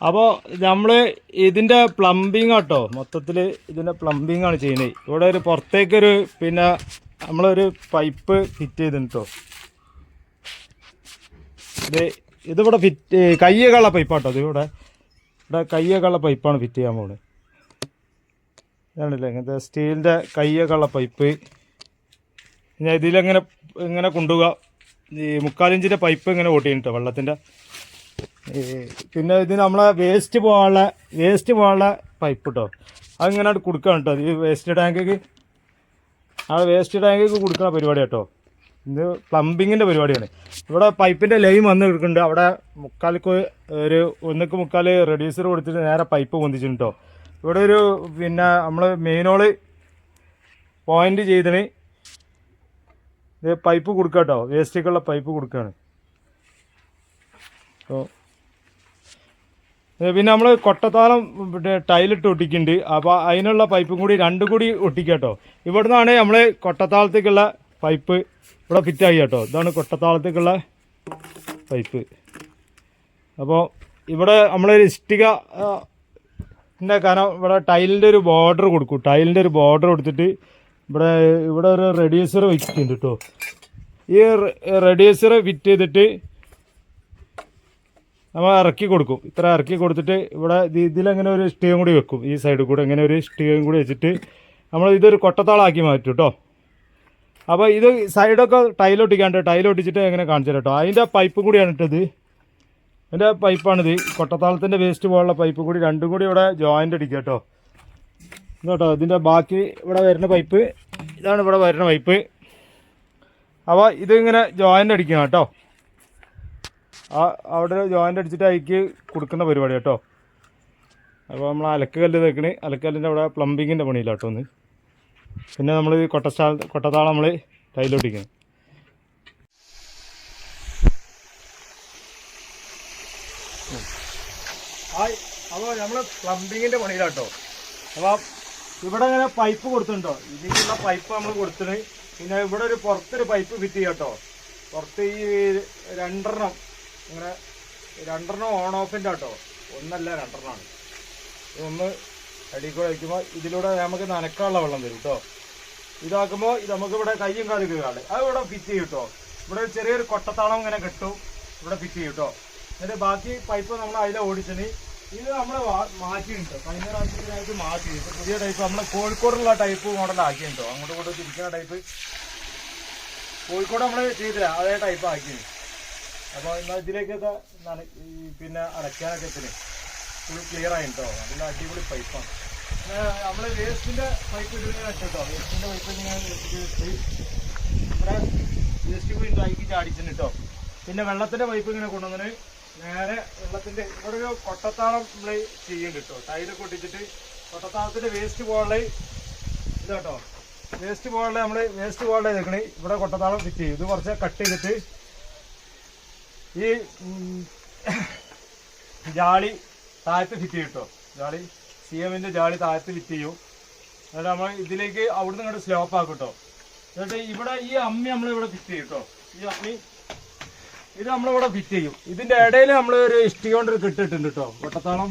അപ്പോൾ നമ്മൾ ഇതിന്റെ പ്ലംബിങ് കേട്ടോ മൊത്തത്തിൽ ഇതിന്റെ പ്ലംബിങ് ആണ് ചെയ്യുന്നത്. ഇവിടെ ഒരു പുറത്തേക്കൊരു പിന്നെ നമ്മളൊരു പൈപ്പ് ഫിറ്റ് ചെയ്തിട്ടോ ഇത് ഇതിവിടെ ഫിറ്റ് കയ്യൊക്കെയുള്ള പൈപ്പാട്ടോ ഇതിവിടെ ഇവിടെ കയ്യൊക്കെയുള്ള പൈപ്പാണ് ഫിറ്റ് ചെയ്യാൻ പോകുന്നത് ഇതാണല്ലേ ഇങ്ങനത്തെ സ്റ്റീലിന്റെ കയ്യൊക്കെയുള്ള പൈപ്പ് ഞാൻ ഇതിലെങ്ങനെ ഇങ്ങനെ കൊണ്ടുപോകാം ഈ മുക്കാലിഞ്ചിന്റെ പൈപ്പ് ഇങ്ങനെ ഓട്ടിയിട്ടോ വെള്ളത്തിന്റെ പിന്നെ ഇത് നമ്മളെ വേസ്റ്റ് പോകാനുള്ള വേസ്റ്റ് പോകാനുള്ള പൈപ്പ് കേട്ടോ അതിങ്ങനെ കൊടുക്കണം കേട്ടോ ഈ വേസ്റ്റ് ടാങ്കിക്ക് ആ വേസ്റ്റ് ടാങ്കിക്ക് കൊടുക്കുന്ന പരിപാടി കേട്ടോ ഇത് പ്ലംബിങ്ങിന്റെ പരിപാടിയാണ്. ഇവിടെ പൈപ്പിന്റെ ലൈൻ വന്ന് കിടക്കുന്നുണ്ട്. അവിടെ മുക്കാലിക്ക് ഒരു ഒന്നിക്ക് മുക്കാൽ റെഡ്യൂസർ കൊടുത്തിട്ട് നേരെ പൈപ്പ് പൊന്തിച്ചിട്ടുണ്ടോ ഇവിടെ ഒരു പിന്നെ നമ്മൾ മെയിനോൾ പോയിന്റ് ചെയ്തിന് ഇത് പൈപ്പ് കൊടുക്കാം കേട്ടോ വേസ്റ്റേക്കുള്ള പൈപ്പ് കൊടുക്കുകയാണ് അപ്പോൾ പിന്നെ നമ്മൾ കൊട്ടത്താളം പിന്നെ ടൈലിട്ട് ഒട്ടിക്കുന്നുണ്ട് അപ്പോൾ അതിനുള്ള പൈപ്പും കൂടി രണ്ടും കൂടി ഒട്ടിക്കട്ടോ. ഇവിടെ നിന്നാണ് നമ്മൾ കൊട്ടത്താളത്തേക്കുള്ള പൈപ്പ് ഇവിടെ ഫിറ്റായി കേട്ടോ. ഇതാണ് കൊട്ടത്താളത്തേക്കുള്ള പൈപ്പ്. അപ്പോൾ ഇവിടെ നമ്മളൊരു ഇഷ്ടിക ഇതിന്റെ കാരണം ഇവിടെ ടൈലിന്റെ ഒരു ബോർഡർ കൊടുക്കും. ടൈലിന്റെ ഒരു ബോർഡർ കൊടുത്തിട്ട് ഇവിടെ ഇവിടെ ഒരു റെഡ്യൂസർ വയ്ക്കുന്നുണ്ട് കേട്ടോ. ഈ റെഡ്യൂസർ ഫിറ്റ് ചെയ്തിട്ട് നമ്മൾ ഇറക്കി കൊടുക്കും. ഇത്ര ഇറക്കി കൊടുത്തിട്ട് ഇവിടെ ഇത് ഇതിലങ്ങനെ ഒരു ഇഷ്ടികം കൂടി വെക്കും. ഈ സൈഡിൽ കൂടെ ഇങ്ങനെ ഒരു ഇഷ്ടികം കൂടി വെച്ചിട്ട് നമ്മൾ ഇതൊരു കൊട്ടത്താളാക്കി മാറ്റും കേട്ടോ അപ്പോൾ ഇത് സൈഡൊക്കെ ടൈലൊട്ടിക്കാണ്ട് ടൈലൊട്ടിച്ചിട്ട് എങ്ങനെ കാണിച്ചു കേട്ടോ അതിന്റെ പൈപ്പ് കൂടിയാണ് ഇട്ടത് അതിന്റെ പൈപ്പാണിത് കൊട്ടത്താളത്തിന്റെ വേസ്റ്റ് പോലുള്ള പൈപ്പ് കൂടി രണ്ടും കൂടി ഇവിടെ ജോയിന്റ് അടിക്കുക കേട്ടോ കേട്ടോ ഇതിന്റെ ബാക്കി ഇവിടെ വരുന്ന പൈപ്പ് ഇതാണ് ഇവിടെ വരുന്ന പൈപ്പ് അപ്പോൾ ഇതിങ്ങനെ ജോയിന്റ് അടിക്കണം കേട്ടോ ആ അവിടെ ജോയിന്റ് അടിച്ചിട്ട് അതിക്ക് കൊടുക്കുന്ന പരിപാടി കേട്ടോ. അപ്പോൾ നമ്മൾ അലക്ക് കല്ല് തേക്കണ്. അലക്കല്ലിന്റെ അവിടെ പ്ലംബിങ്ങിന്റെ പണിയില്ല കേട്ടോ ഒന്ന് പിന്നെ നമ്മൾ ഈ കൊട്ടത്താ കൊട്ടത്താളം നമ്മൾ ടൈലൊട്ടിക്കണം അപ്പോൾ നമ്മൾ പ്ലംബിങ്ങിന്റെ പണിയിലാട്ടോ. അപ്പോൾ ഇവിടെ ഇങ്ങനെ പൈപ്പ് കൊടുത്തിട്ടുണ്ടോ? ഇതിനുള്ള പൈപ്പ് നമ്മൾ കൊടുത്തിട്ട് പിന്നെ ഇവിടെ ഒരു പുറത്തൊരു പൈപ്പ് ഫിറ്റ് ചെയ്യാം കേട്ടോ. പുറത്ത് ഈ രണ്ടെണ്ണം ഇങ്ങനെ രണ്ടെണ്ണം ഓൺ ഓഫിന്റെ കേട്ടോ ഒന്നല്ല രണ്ടെണ്ണമാണ് ഒന്ന് അടി കൂടെ വയ്ക്കുമ്പോൾ ഇതിലൂടെ നമുക്ക് നനക്കാനുള്ള വെള്ളം തരും കേട്ടോ ഇതാക്കുമ്പോൾ ഇത് നമുക്ക് ഇവിടെ കയ്യും കാലും കീഴാണ് അത് ഇവിടെ ഫിറ്റ് ചെയ്യും കേട്ടോ ഇവിടെ ചെറിയൊരു കൊട്ടത്താളം ഇങ്ങനെ കെട്ടും. ഇവിടെ ഫിറ്റ് ചെയ്യും കേട്ടോ എന്നിട്ട് ബാക്കി പൈപ്പ് നമ്മൾ അതിലെ ഓടിച്ചിട്ട് ഇത് നമ്മൾ മാറ്റിയിട്ടോ കഴിഞ്ഞ പ്രാവശ്യത്തിനായിട്ട് മാറ്റി ഇപ്പോൾ പുതിയ ടൈപ്പ് നമ്മൾ കോഴിക്കോടുള്ള ടൈപ്പ് മോഡൽ കേട്ടോ അങ്ങോട്ട് ഇങ്ങോട്ട് തിരിക്കുന്ന ടൈപ്പ് കോഴിക്കോട് നമ്മൾ ചെയ്തില്ല. അതേ ടൈപ്പ് ആക്കി അപ്പോൾ എന്നാൽ ഇതിലേക്കൊക്കെ പിന്നെ അടയ്ക്കാനൊക്കെ എത്തിന് ഫുൾ ക്ലിയർ ആയി കേട്ടോ നല്ല അടിപൊളി പൈപ്പാണ് നമ്മൾ വേസ്റ്റിന്റെ പൈപ്പ് ഇടുന്ന കേട്ടോ വേസ്റ്റിന്റെ പൈപ്പ് ഇങ്ങനെ ഇവിടെ വേസ്റ്റ് പോയി ഉണ്ടാക്കി ചാടിച്ചിന് കേട്ടോ പിന്നെ വെള്ളത്തിന്റെ പൈപ്പ് ഇങ്ങനെ കൊണ്ടുവന്നിട്ട് നേരെ വെള്ളത്തിന്റെ ഇവിടെ ഒരു കൊട്ടത്താളം നമ്മൾ ചെയ്യുന്നുണ്ട് കേട്ടോ ടൈലൊക്കെ ഒട്ടിച്ചിട്ട് കൊട്ടത്താളത്തിന്റെ വേസ്റ്റ് പോകാനുള്ള ഇത് കേട്ടോ വേസ്റ്റ് പോകാനുള്ള നമ്മൾ വേസ്റ്റ് പോകാനുള്ള ഇതൊക്കെ ഇവിടെ കൊട്ടത്താളം ഫിറ്റ് ചെയ്യും ഇത് കുറച്ച് കട്ട് ചെയ്തിട്ട് ഈ ജാളി താഴത്ത് ഫിറ്റ് ചെയ്യും ജാളി സി എമ്മിന്റെ ജാളി താഴത്ത് ഫിറ്റ് ചെയ്യും. എന്നിട്ട് നമ്മൾ ഇതിലേക്ക് അവിടുന്ന് ഇങ്ങോട്ട് സ്ലോപ്പ് ആക്കും കേട്ടോ എന്നിട്ട് ഇവിടെ ഈ അമ്മി നമ്മൾ ഇവിടെ ഫിറ്റ് ചെയ്യും കേട്ടോ ഈ അമ്മി ഇത് നമ്മളിവിടെ ഫിറ്റ് ചെയ്യും. ഇതിന്റെ ഇടയിൽ നമ്മൾ ഒരു ഇഷ്ടി കൊണ്ട് കെട്ടിട്ടുണ്ട് കേട്ടോ വട്ടത്താളം.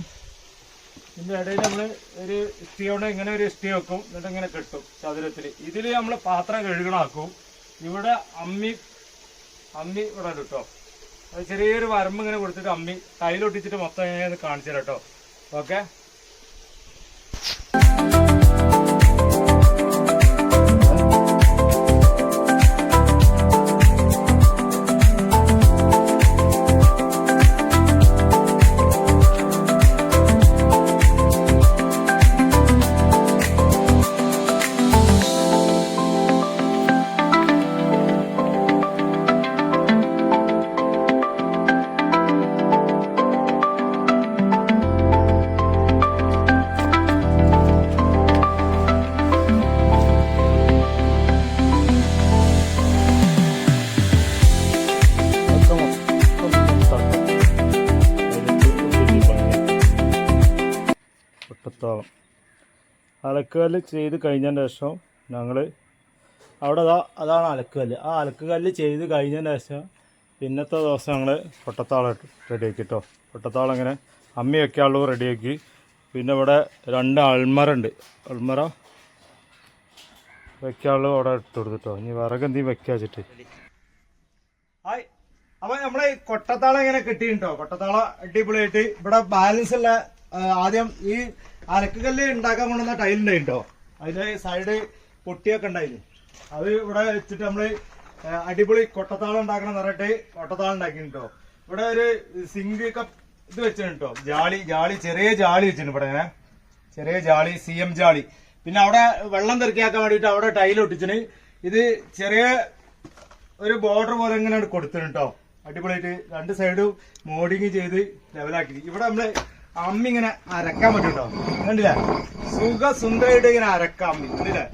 ഇതിന്റെ ഇടയിൽ നമ്മൾ ഒരു ഇഷ്ടി കൊണ്ട് ഇങ്ങനെ ഒരു ഇഷ്ടി വെക്കും. എന്നിട്ട് ഇങ്ങനെ കെട്ടും ചതുരത്തിൽ ഇതിൽ നമ്മൾ പാത്രം കഴുകണാക്കും ഇവിടെ അമ്മി അമ്മി ഇവിടെ കേട്ടോ ചെറിയൊരു വരമ്പ് ഇങ്ങനെ കൊടുത്തിട്ട് അമ്മി തൈലൊട്ടിച്ചിട്ട് മൊത്തം ഇങ്ങനെ കാണിച്ചു തരാം കേട്ടോ. ഓക്കെ? അലക്കുകല്ല് ചെയ്ത് കഴിഞ്ഞതിന് ശേഷം ഞങ്ങൾ അവിടെ അതാ അതാണ് അലക്കുകല്ല്. ആ അലക്കുകല്ല് ചെയ്ത് കഴിഞ്ഞതിന് ശേഷം പിന്നത്തെ ദിവസം ഞങ്ങൾ പൊട്ടത്താളം റെഡിയാക്കി കേട്ടോ പൊട്ടത്താളം ഇങ്ങനെ അമ്മി വെക്കാളും റെഡിയാക്കി. പിന്നെ ഇവിടെ രണ്ട് അൾമറുണ്ട് അൾമറ വെക്കാളും അവിടെ ഇട്ട് കൊടുത്തിട്ടോ. ഇനി വിറക് എന്തെങ്കിലും വെക്കാ വെച്ചിട്ട്. ഹായ്. അപ്പൊ നമ്മളെ ഈ കൊട്ടത്താളം ഇങ്ങനെ കിട്ടിയിട്ടോ കൊട്ടത്താളം അടിപൊളിയായിട്ട് ഇവിടെ ബാലൻസ് ഉള്ള ആദ്യം ഈ അലക്കുകല്ല് ഉണ്ടാക്കാൻ കൊണ്ടുവന്ന ടൈൽ ഉണ്ടായിട്ടോ. അതിന്റെ സൈഡ് പൊട്ടിയൊക്കെ ഉണ്ടായിരുന്നു അത് ഇവിടെ വെച്ചിട്ട് നമ്മൾ അടിപൊളി കൊട്ടത്താളം ഉണ്ടാക്കണം എന്ന് പറഞ്ഞിട്ട് കൊട്ടത്താളം ഉണ്ടാക്കിട്ടോ ഇവിടെ ഒരു സിങ്ക് കപ്പ് ഇത് വെച്ചിട്ടോ ജാളി ജാളി ചെറിയ ജാളി വെച്ചിട്ടുണ്ട് ഇവിടെ ചെറിയ ജാളി സി എം ജാളി. പിന്നെ അവിടെ വെള്ളം തെറിക്കാക്കാൻ വേണ്ടിയിട്ട് അവിടെ ടൈൽ ഒട്ടിച്ചിന്. ഇത് ചെറിയ ഒരു ബോർഡർ പോലെ ഇങ്ങനെ കൊടുത്തിട്ടുണ്ട് അടിപൊളിയായിട്ട് രണ്ട് സൈഡും മോഡിങ് ചെയ്ത് ലെവലാക്കി ഇവിടെ നമ്മൾ അമ്മി ഇങ്ങനെ അരക്കാൻ പറ്റൂട്ടോ? കണ്ടില്ലേ? സുഖ സുന്ദരമായിട്ട് ഇങ്ങനെ അരക്കാം. അമ്മി കണ്ടില്ലേ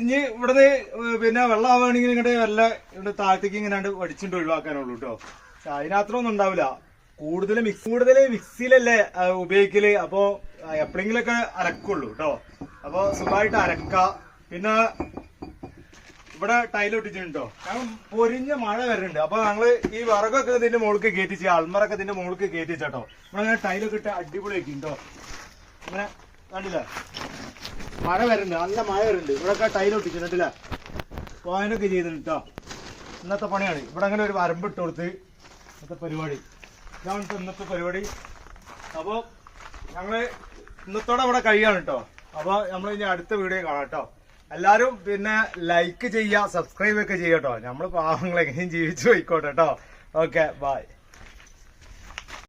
ഇനി ഇവിടുന്ന് പിന്നെ വെള്ളം ആവുകയാണെങ്കിൽ ഇങ്ങോട്ട് വല്ല ഇവിടെ താഴത്തേക്ക് ഇങ്ങനെ വടിച്ചിട്ട് ഒഴിവാക്കാനുള്ളൂ കേട്ടോ. അതിനകത്തൊന്നും ഉണ്ടാവില്ല. കൂടുതൽ മിക്സ് കൂടുതൽ മിക്സിയിലല്ലേ ഉപയോഗിക്കൽ. അപ്പോ എപ്പോഴെങ്കിലൊക്കെ അരക്കുള്ളൂ കേട്ടോ. അപ്പൊ സുഖമായിട്ട് അരക്ക. പിന്നെ ഇവിടെ ടൈൽ ഒട്ടിച്ചിട്ടുണ്ടോ? കാരണം പൊരിഞ്ഞ മഴ വരുന്നുണ്ട് അപ്പൊ ഞങ്ങൾ ഈ വിറകൊക്കെ ഇതിന്റെ മുകളിലേക്ക് കയറ്റിച്ച് അൾമറൊക്കെ ഇതിന്റെ മുകളിലേക്ക് കയറ്റിച്ചോ ഇവിടെ അങ്ങനെ ടൈലൊക്കെ ഇട്ട് അടിപൊളിയാക്കി ഉണ്ടോ? അങ്ങനെ കണ്ടില്ല? മഴ വരുന്നുണ്ട് നല്ല മഴ വരുന്നുണ്ട് ഇവിടെ ടൈൽ ഒട്ടിച്ചിട്ടില്ല പോയിന്റൊക്കെ ചെയ്തിട്ടുണ്ട് ഇന്നത്തെ പണിയാണ്. ഇവിടെ അങ്ങനെ ഒരു വരമ്പ് ഇട്ട് കൊടുത്ത് ഇന്നത്തെ പരിപാടി. ഇതാണ് ഇന്നത്തെ പരിപാടി. അപ്പോ ഞങ്ങൾ ഇന്നത്തോടെ ഇവിടെ കഴിയാണ് കേട്ടോ അപ്പൊ നമ്മൾ ഇനി അടുത്ത വീഡിയോ കാണാം കേട്ടോ എല്ലാരും പിന്നെ ലൈക്ക് ചെയ്യുക സബ്സ്ക്രൈബ് ഒക്കെ ചെയ്യട്ടോ നമ്മൾ പാവങ്ങൾ എങ്ങനെയും ജീവിച്ചു പോയിക്കോട്ടെ കേട്ടോ ഓക്കെ ബൈ